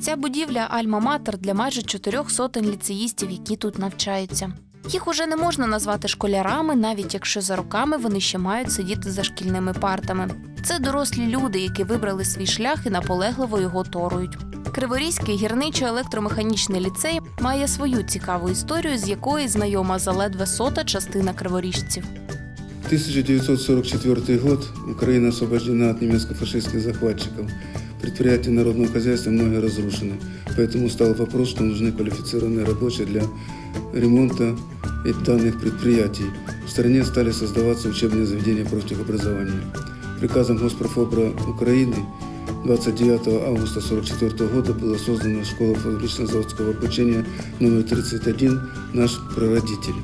Ця будівля альма-матер для майже чотирьох сотень ліцеїстів, які тут навчаються. Їх уже не можна назвати школярами, навіть якщо за роками вони ще мають сидіти за шкільними партами. Це дорослі люди, які вибрали свій шлях і наполегливо його торують. Криворізький гірничо-електромеханічний ліцей має свою цікаву історію, з якої знайома заледве сота частина криворіжців. 1944 год. Украина освобождена от немецко-фашистских захватчиков. Предприятия народного хозяйства многие разрушены. Поэтому стал вопрос, что нужны квалифицированные рабочие для ремонта и данных предприятий. В стране стали создаваться учебные заведения профтехобразования. Приказом Госпрофобра Украины 29 августа 1944 года была создана школа фабрично-заводского обучения номер 31 «Наш прародитель».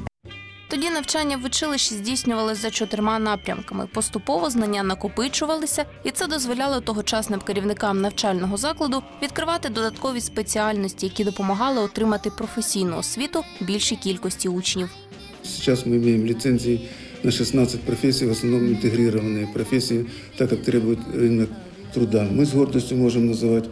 Тоді навчання в училищі здійснювалося за чотирма напрямками. Поступово знання накопичувалися, і це дозволяло тогочасним керівникам навчального закладу відкривати додаткові спеціальності, які допомагали отримати професійну освіту більшій кількості учнів. Сейчас мы имеем лицензии на 16 профессий, в основном интегрированные профессии, так как требует рынок труда. Мы с гордостью можем называть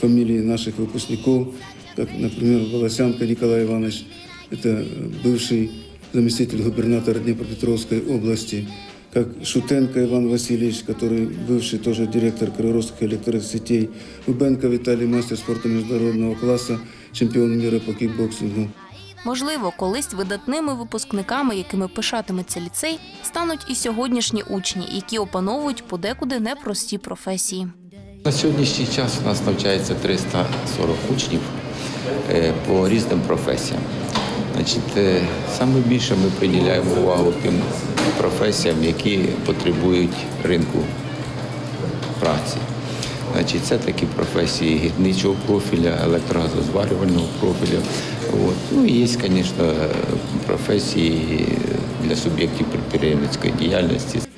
фамилии наших выпускников, как, например, Волосянко Николай Иванович, это бывший заместитель губернатора Днепропетровской области, как Шутенко Иван Васильевич, который бывший тоже директор Криворожских электросетей, Убенко Виталий, мастер спорта международного класса, чемпион мира по кикбоксингу. Можливо, колись видатними випускниками, якими пишатиметься ліцей, стануть і сьогоднішні учні, які опановують подекуди непрості професії. На сьогоднішній час у нас навчається 340 учнів е, по різним професіям. Значить, е, саме більше ми приділяємо увагу тим професіям, які потребують ринку праці. Значить, це такі професії гірничого профіля, електрогазозварювального профілю. От. Ну і є, звісно, професії для суб'єктів підприємницької діяльності.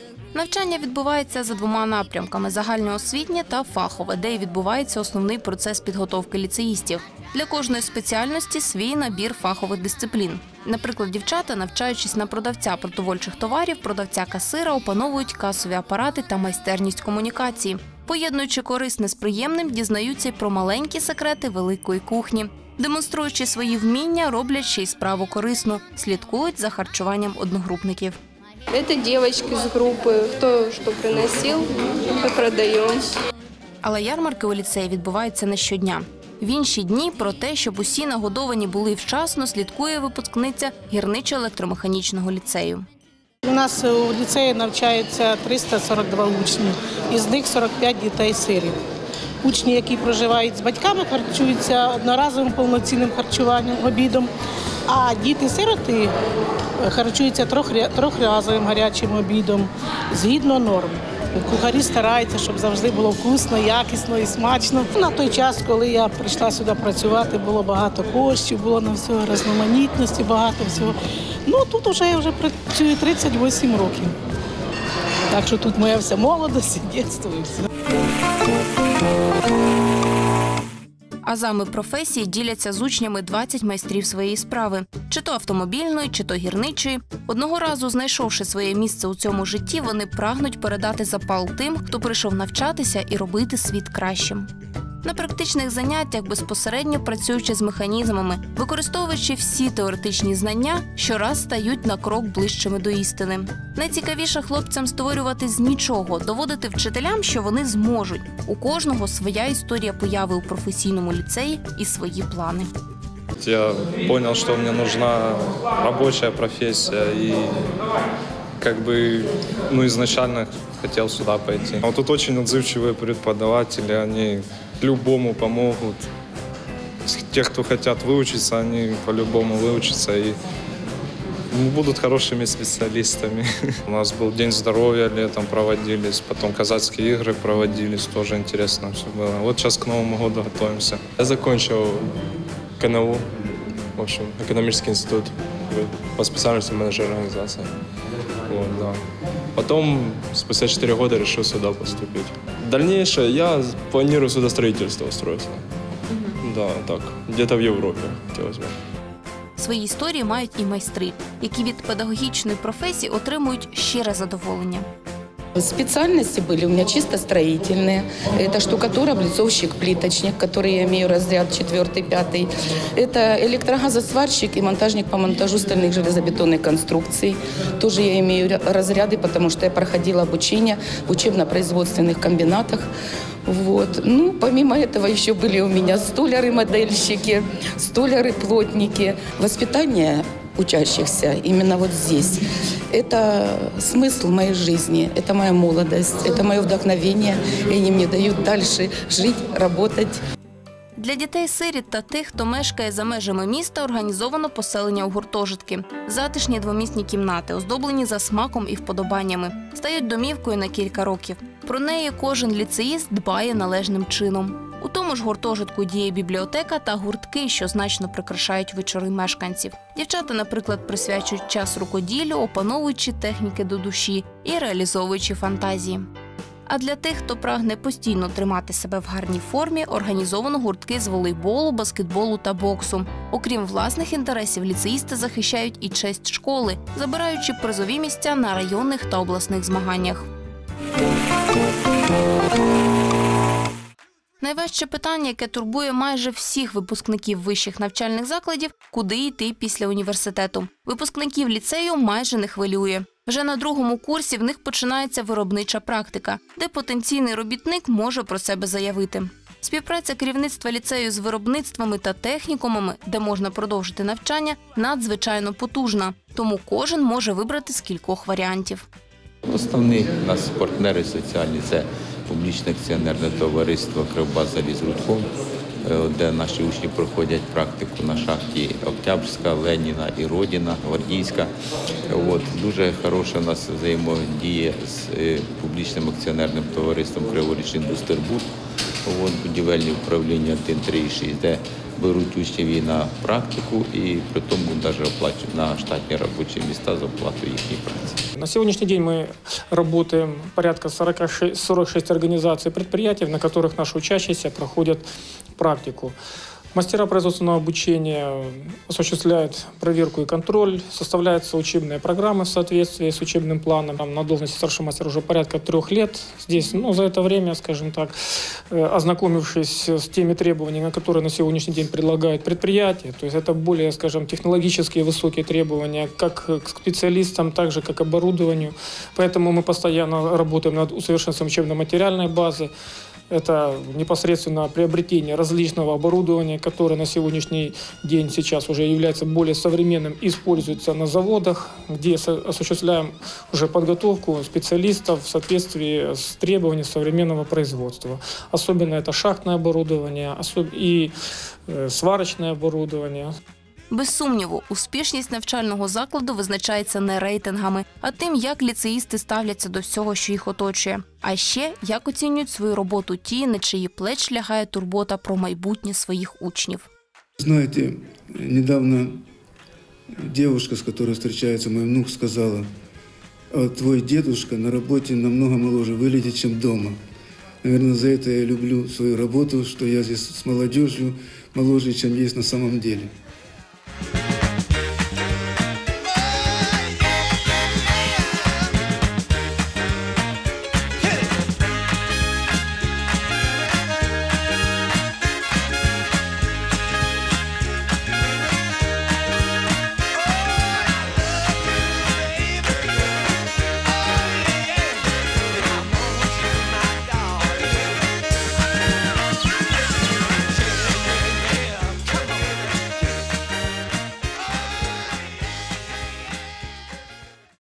Навчання відбувається за двома напрямками: загальноосвітнє та фахове, де і відбувається основний процес підготовки ліцеїстів. Для кожної спеціальності свій набір фахових дисциплін. Наприклад, дівчата, навчаючись на продавця продовольчих товарів, продавця касира, опановують касові апарати та майстерність комунікації. Поєднуючи корисне з приємним, дізнаються й про маленькі секрети великої кухні. Демонструючи свої вміння, роблять ще й справу корисну, слідкують за харчуванням одногрупників. Это девочки с группы, кто что приносил, мы продаем. Але ярмарки у ліцеї відбуваються не щодня. В інші дні про те, щоб усі нагодовані були вчасно, слідкує випускниця гірничо-електромеханічного ліцею. У нас у ліцеї навчається 342 учні, із них 45 дітей сирів. Учні, які проживають з батьками, харчуються одноразовим повноцінним харчуванням, обідом, а діти-сироти харчуються трьохря- трьохразовим гарячим обідом згідно норм. Кухарі стараються, щоб завжди було вкусно, якісно і смачно. На той час, коли я прийшла сюди працювати, було багато коштів, було на всього різноманітності, багато всього. Ну тут вже я вже працюю 38 років. Так що тут моя вся молодость, і дитинство і все. Азами професії діляться з учнями 20 майстрів своєї справи, чи то автомобільної, чи то гірничої. Одного разу, знайшовши своє місце у цьому житті, вони прагнуть передати запал тим, хто прийшов навчатися і робити світ кращим. На практичних заняттях безпосередньо працюючи з механізмами, використовуючи всі теоретичні знання, щораз стають на крок ближчими до істини. Найцікавіше хлопцям створювати з нічого, доводити вчителям, що вони зможуть. У кожного своя історія появи у професійному ліцеї і свої плани. Я понял, что мне нужна рабочая профессия и как бы, ну, изначально хотел сюда пойти. А вот тут очень отзывчивые преподаватели, они любому помогут. Те, кто хотят выучиться, они по-любому выучатся и будут хорошими специалистами. У нас был День здоровья летом проводились, потом казацкие игры проводились, тоже интересно все было. Вот сейчас к Новому году готовимся. Я закончил КНУ, в общем, экономический институт по специальности менеджер организации. Вот, да. Потом, спустя 4 года, решил сюда поступить. Дальнейшее я планирую сюда строительство устроиться. Да, так, где-то в Европе хотелось бы. Свої історії мають і майстри, які від педагогічної професії отримують щире задоволення. Специальности были у меня чисто строительные. Это штукатур, облицовщик, плиточник, который я имею разряд 4-5. Это электрогазосварщик и монтажник по монтажу стальных железобетонных конструкций. Тоже я имею ря- разряды, потому что я проходила обучение в учебно-производственных комбинатах. Вот. Ну, помимо этого еще были у меня столяры-модельщики, столяры-плотники. Воспитание учащихся именно вот здесь. Это смысл моей жизни, это моя молодость, это мое вдохновение, и они мне дают дальше жить, работать. Для дітей-сиріт та тих, хто мешкає за межами міста, організовано поселення у гуртожитки. Затишні двомісні кімнати, оздоблені за смаком і вподобаннями, стають домівкою на кілька років. Про неї кожен ліцеїст дбає належним чином. У тому ж гуртожитку діє бібліотека та гуртки, що значно прикрашають вечори мешканців. Дівчата, наприклад, присвячують час рукоділлю, опановуючи техніки до душі і реалізовуючи фантазії. А для тих, хто прагне постійно тримати себе в гарній формі, організовано гуртки з волейболу, баскетболу та боксу. Окрім власних інтересів, ліцеїсти захищають і честь школи, забираючи призові місця на районних та обласних змаганнях. Найважче питання, яке турбує майже всіх випускників вищих навчальних закладів, куди йти після університету. Випускників ліцею майже не хвилює. Вже на другому курсі в них починається виробнича практика, де потенційний робітник може про себе заявити. Співпраця керівництва ліцею з виробництвами та технікумами, де можна продовжити навчання, надзвичайно потужна, тому кожен може вибрати з кількох варіантів. Основні у нас партнери соціальні це публічне акціонерне товариство Кривбаза Лізрудком, е, де наші учні проходять практику на шахті Октябрська, Леніна і Родіна, Гвардійська. От, дуже хороша у нас взаємодія з е, публічним акціонерним товариством Криворіч Індустербуд, от, будівельні управління 1, 3 і 6, де беруть учнів і на практику і при тому навіть оплачують на штатні робочі міста за оплату їхньої праці. На сьогоднішній день ми працюємо порядка 46, 46 організацій предприятий, на которых наші учащиеся проходять практику. Мастера производственного обучения осуществляют проверку и контроль, составляются учебные программы в соответствии с учебным планом. Там на должности старшего мастера уже порядка трех лет. Здесь, ну, за это время, скажем так, э, ознакомившись с теми требованиями, которые на сегодняшний день предлагают предприятия, то есть это более, скажем, технологические высокие требования как к специалистам, так же как к оборудованию. Поэтому мы постоянно работаем над усовершенствованием учебно-материальной базы. Это непосредственно приобретение различного оборудования, которое на сегодняшний день сейчас уже является более современным, используется на заводах, где со- осуществляем уже подготовку специалистов в соответствии с требованиями современного производства. Особенно это шахтное оборудование особ- и э, сварочное оборудование. Без сумніву, успішність навчального закладу визначається не рейтингами, а тим, як ліцеїсти ставляться до всього, що їх оточує. А ще як оцінюють свою роботу ті, на чиї плеч лягає турбота про майбутнє своїх учнів. Знаете, недавно девушка, с которой встречается мой внук, сказала, а твой дедушка на работе намного моложе выглядит, чем дома. Наверное, за это я люблю свою работу, что я здесь с молодежью моложе, чем есть на самом деле.